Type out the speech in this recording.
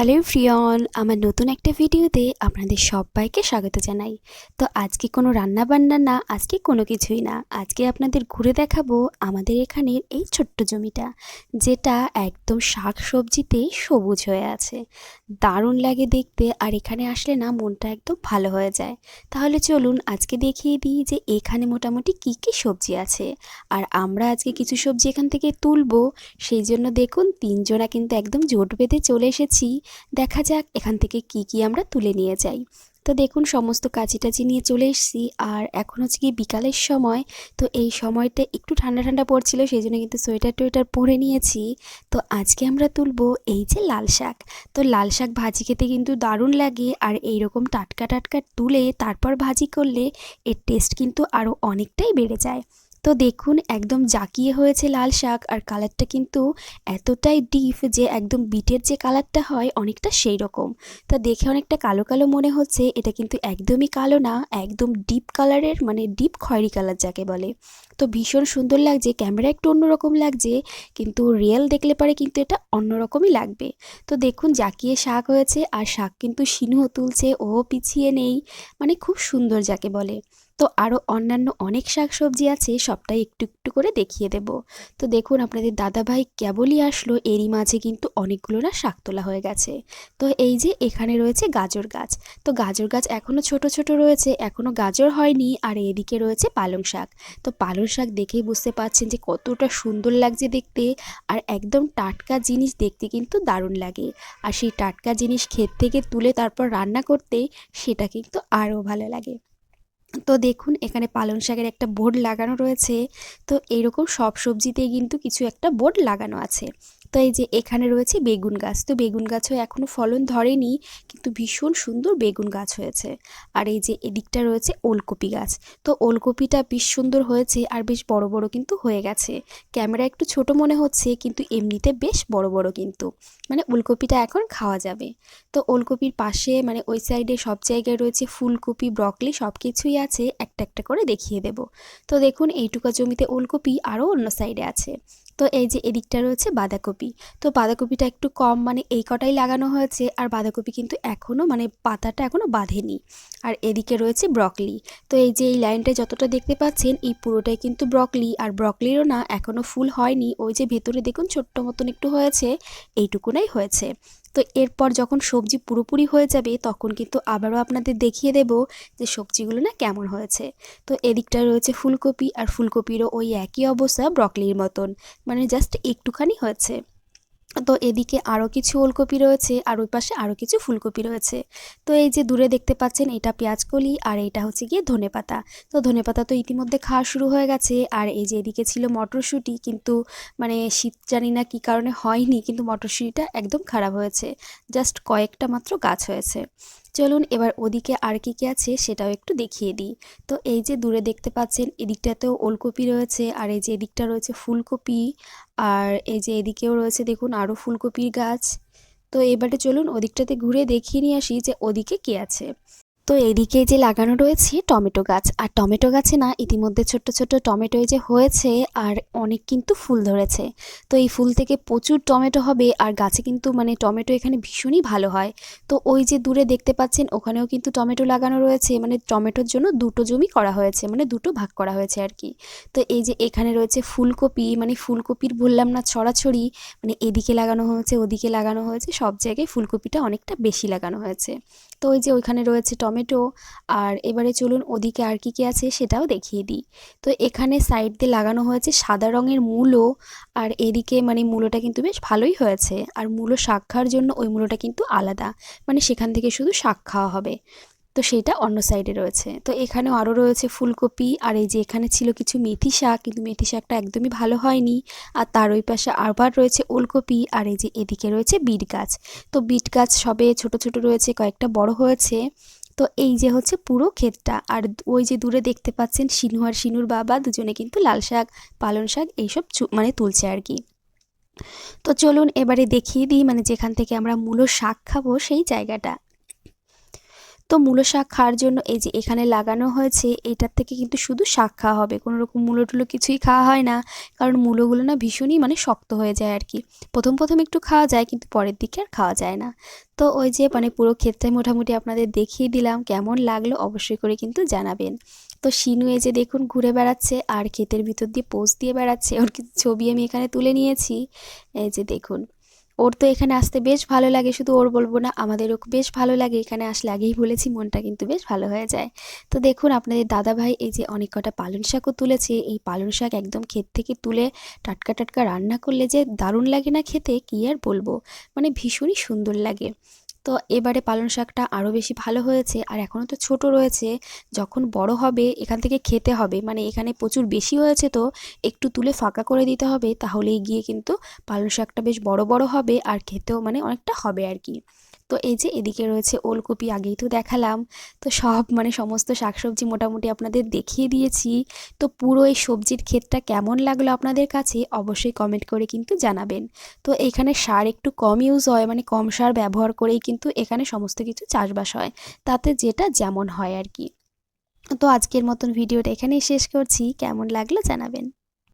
Hello ফ্রিয়ন, আমার নতুন একটা ভিডিওতে আপনাদের সবাইকে স্বাগত জানাই। তো আজকে কোনো রান্না বান্না না, আজকে কোনো কিছুই না। আজকে আপনাদের ঘুরে দেখাবো আমাদের এখানের এই ছোট্ট জমিটা, যেটা একদম শাক সবজিতে সবুজ হয়ে আছে। দারুণ লাগে দেখতে, আর এখানে আসলে না মনটা একদম ভালো হয়ে যায়। তাহলে চলুন আজকে দেখিয়ে দিই যে এখানে মোটামুটি কি কি সবজি আছে। আর আমরা আজকে কিছু সবজি এখান থেকে তুলবো, সেই জন্য দেখুন তিনজনা কিন্তু একদম জোট বেঁধে চলে এসেছি। দেখা যাক এখান থেকে কি কি আমরা তুলে নিয়ে যাই। তো দেখুন, সমস্ত কাঁচি টাচি নিয়ে চলে এসেছি। আর এখন হচ্ছে কি বিকালের সময়। তো এই সময়টা একটু ঠান্ডা ঠান্ডা পড়ছিল সেই জন্য কিন্তু সোয়েটার টোয়েটার পরে নিয়েছি। তো আজকে আমরা তুলবো এই যে লাল শাক। তো লাল শাক ভাজি খেতে কিন্তু দারুণ লাগে। আর এই রকম টাটকা টাটকা তুলে তারপর ভাজি করলে এর টেস্ট কিন্তু আরও অনেকটাই বেড়ে যায়। তো দেখুন, একদম জাকিয়ে হয়েছে লাল শাক আর কালারটা কিন্তু এতটাই ডিপ যে একদম বিটের যে কালারটা হয় অনেকটা সেই রকম তা দেখে অনেকটা কালো কালো মনে হচ্ছে, এটা কিন্তু একদমই কালো না, একদম ডিপ কালারের মানে ডিপ খয়েরি কালার যাকে বলে। তো ভীষণ সুন্দর লাগছে, ক্যামেরা একটু অন্যরকম লাগছে, কিন্তু রিয়েল দেখলে পারে কিন্তু এটা অন্যরকমই লাগবে। তো দেখুন, জাকিয়ে শাক হয়েছে আর শাক কিন্তু সিনুও তুলছে, ও পিছিয়ে নেই মানে খুব সুন্দর যাকে বলে। তো আরও অন্যান্য অনেক শাক সবজি আছে, সবটাই একটু একটু করে দেখিয়ে দেব। তো দেখুন আপনাদের দাদাভাই কেবলই আসলো, এরই মাঝে কিন্তু অনেকগুলো না শাক তোলা হয়ে গেছে। তো এই যে এখানে রয়েছে গাজর গাছ। তো গাজর গাছ এখনও ছোট ছোট রয়েছে এখনও গাজর হয়নি, আর এদিকে রয়েছে পালং শাক। তো পালং শাক দেখেই বুঝতে পারছেন যে কতটা সুন্দর লাগছে দেখতে, আর একদম টাটকা জিনিস দেখতে কিন্তু দারুণ লাগে। আর সেই টাটকা জিনিস ক্ষেত থেকে তুলে তারপর রান্না করতে, সেটা কিন্তু আরও ভালো লাগে। তো দেখুন, এখানে পালং শাকের একটা বোর্ড লাগানো রয়েছে। তো এরকম সব সবজিতেই কিন্তু কিছু একটা বোর্ড লাগানো আছে। তো এই যে এখানে রয়েছে বেগুন গাছ। তো বেগুন গাছও এখনও ফলন ধরেনি, কিন্তু ভীষণ সুন্দর বেগুন গাছ হয়েছে। আর এই যে এদিকটা রয়েছে ওলকপি গাছ। তো ওলকপিটা বেশ সুন্দর হয়েছে আর বেশ বড় বড় কিন্তু হয়ে গেছে। ক্যামেরা একটু ছোট মনে হচ্ছে, কিন্তু এমনিতে বেশ বড় বড় কিন্তু। মানে ওলকপিটা এখন খাওয়া যাবে। তো ওলকপির পাশে মানে ওই সাইডে সব জায়গায় রয়েছে ফুলকপি, ব্রকলি সব কিছুই আছে। একটা একটা করে দেখিয়ে দেব। তো দেখুন, এইটুকা জমিতে ওলকপি আরও অন্য সাইডে আছে। তো এই যে এদিকটা রয়েছে বাঁধাকপি। তো বাঁধাকপিটা একটু কম মানে এই কটাই লাগানো হয়েছে আর বাঁধাকপি কিন্তু এখনও মানে পাতাটা এখনও বাঁধেনি। আর এদিকে রয়েছে ব্রকলি। তো এই যে এই লাইনটা যতটা দেখতে পাচ্ছেন, এই পুরোটাই কিন্তু ব্রকলি। আর ব্রকলিরও না এখনও ফুল হয়নি। ওই যে ভেতরে দেখুন ছোট্ট মতন একটু হয়েছে, এইটুকুনাই হয়েছে। তো এরপর যখন সবজি পুরোপুরি হয়ে যাবে, তখন কিন্তু আবারও আপনাদের দেখিয়ে দেব যে সবজিগুলো না কেমন হয়েছে। তো এদিকটা রয়েছে ফুলকপি, আর ফুলকপিরও ওই একই অবস্থা, ব্রকলির মতন। মানে জাস্ট একটুখানি হয়েছে। তো এদিকে আরও কিছু ওলকপি রয়েছে আর ওই পাশে আরও কিছু ফুলকপি রয়েছে। তো এই যে দূরে দেখতে পাচ্ছেন এটা পেঁয়াজকলি আর এটা হচ্ছে গিয়ে ধনে পাতা। তো ধনে পাতা তো ইতিমধ্যে খাওয়া শুরু হয়ে গেছে আর এই যে এদিকে ছিল মটরশুঁটি কিন্তু মানে শীত জানি না কী কারণে হয়নি কিন্তু মটরশুঁটিটা একদম খারাপ হয়েছে। জাস্ট কয়েকটা মাত্র গাছ হয়েছে। চলুন এবার ওদিকে আর কি কী আছে সেটাও একটু দেখিয়ে দিই। তো এই যে দূরে দেখতে পাচ্ছেন, এদিকটাতেও ওলকপি রয়েছে আর এই যে এদিকটা রয়েছে ফুলকপি আর এই যে এদিকেও রয়েছে দেখুন আরও ফুলকপির গাছ। তো এবারে চলুন ওদিকটাতে ঘুরে দেখিয়ে নিয়ে আসি যে ওদিকে কী আছে। তো এদিকে যে লাগানো রয়েছে টমেটো গাছ, আর টমেটো গাছে না ইতিমধ্যে ছোট্ট ছোট্ট টমেটো যে হয়েছে, আর অনেক কিন্তু ফুল ধরেছে। তো এই ফুল থেকে প্রচুর টমেটো হবে, আর গাছে কিন্তু মানে টমেটো এখানে ভীষণই ভালো হয়। তো ওই যে দূরে দেখতে পাচ্ছেন, ওখানেও কিন্তু টমেটো লাগানো রয়েছে মানে টমেটোর জন্য দুটো জমি করা হয়েছে মানে দুটো ভাগ করা হয়েছে আর কি। তো এই যে এখানে রয়েছে ফুলকপি মানে ফুলকপির বললাম না ছড়াছড়ি মানে এদিকে লাগানো হয়েছে, ওদিকে লাগানো হয়েছে, সব জায়গায় ফুলকপিটা অনেকটা বেশি লাগানো হয়েছে। তো ওই যে ওইখানে রয়েছে টমেটো আর এবারে চলুন ওদিকে আর কী কী আছে সেটাও দেখিয়ে দিই। তো এখানে সাইড দিয়ে লাগানো হয়েছে সাদা রঙের মূলো আর এদিকে মানে মূলোটা কিন্তু বেশ ভালোই হয়েছে। আর মূলো শাক খাওয়ার জন্য ওই মূলোটা কিন্তু আলাদা। মানে সেখান থেকে শুধু শাক খাওয়া হবে। তো সেটা অন্য সাইডে রয়েছে। তো এখানেও আরও রয়েছে ফুলকপি আর এই যে এখানে ছিল কিছু মেথি শাক, কিন্তু মেথি শাকটা একদমই ভালো হয়নি। আর তার ওই পাশে আবার রয়েছে ওলকপি আর এই যে এদিকে রয়েছে বিট গাছ। তো বিট গাছ সবে ছোট ছোট রয়েছে, কয়েকটা বড় হয়েছে। তো এই যে হচ্ছে পুরো ক্ষেতটা। আর ওই যে দূরে দেখতে পাচ্ছেন সিনু আর সিনুর বাবা, দুজনে কিন্তু লাল শাক পালন শাক এইসব মানে তুলছে আর কি। তো চলুন এবারে দেখিয়ে দিই মানে যেখান থেকে আমরা মূল শাক খাব সেই জায়গাটা। তো মূলো শাক খাওয়ার জন্য এই যে এখানে লাগানো হয়েছে, এটার থেকে কিন্তু শুধু শাক খাওয়া হবে। কোনো রকম মূলো টুলো কিছুই খাওয়া হয় না, কারণ মূলোগুলো না ভীষণই মানে শক্ত হয়ে যায় আর কি। প্রথম প্রথম একটু খাওয়া যায়, কিন্তু পরের দিকে আর খাওয়া যায় না। তো ওই যে মানে পুরো ক্ষেতটাই মোটামুটি আপনাদের দেখিয়ে দিলাম, কেমন লাগল অবশ্যই করে কিন্তু জানাবেন। তো শিনু এই যে দেখুন ঘুরে বেড়াচ্ছে, আর ক্ষেতের ভিতর দিয়ে পোজ দিয়ে বেড়াচ্ছে, ওর কিছু ছবি আমি এখানে তুলে নিয়েছি। এই যে দেখুন। ওর তো এখানে আসতে বেশ ভালো লাগে, শুধু ওর বলব না, আমাদেরও বেশ ভালো লাগে এখানে আসলে। আগেই বলেছি, মনটা কিন্তু বেশ ভালো হয়ে যায়। তো দেখুন, আপনাদের দাদা ভাই এই যে অনেক কটা পালন শাকও তুলেছে, এই পালন শাক একদম ক্ষেত থেকে তুলে টাটকা টাটকা রান্না করলে যে দারুণ লাগে না খেতে, কী আর বলব? মানে ভীষণই সুন্দর লাগে। তো এবারে পালং শাকটা আরও বেশি ভালো হয়েছে, আর এখনও তো ছোট রয়েছে। যখন বড় হবে এখান থেকে খেতে হবে মানে এখানে প্রচুর বেশি হয়েছে তো একটু তুলে ফাঁকা করে দিতে হবে, তাহলেই গিয়ে কিন্তু পালং শাকটা বেশ বড় বড় হবে, আর খেতেও মানে অনেকটা হবে আর কি। তো এই যে এদিকে রয়েছে ওলকপি, আগেই তো দেখালাম। তো সব মানে সমস্ত শাকসবজি মোটামুটি আপনাদের দেখিয়ে দিয়েছি। তো পুরো এই সবজির ক্ষেতটা কেমন লাগল আপনাদের কাছে অবশ্যই কমেন্ট করে কিন্তু জানাবেন। তো এখানে সার একটু কম ইউজ হয় মানে কম সার ব্যবহার করেই কিন্তু এখানে সমস্ত কিছু চাষবাস হয়। তাতে যেটা যেমন হয় আর কি। তো আজকের মতন ভিডিওটা এখানেই শেষ করছি। কেমন লাগল জানাবেন।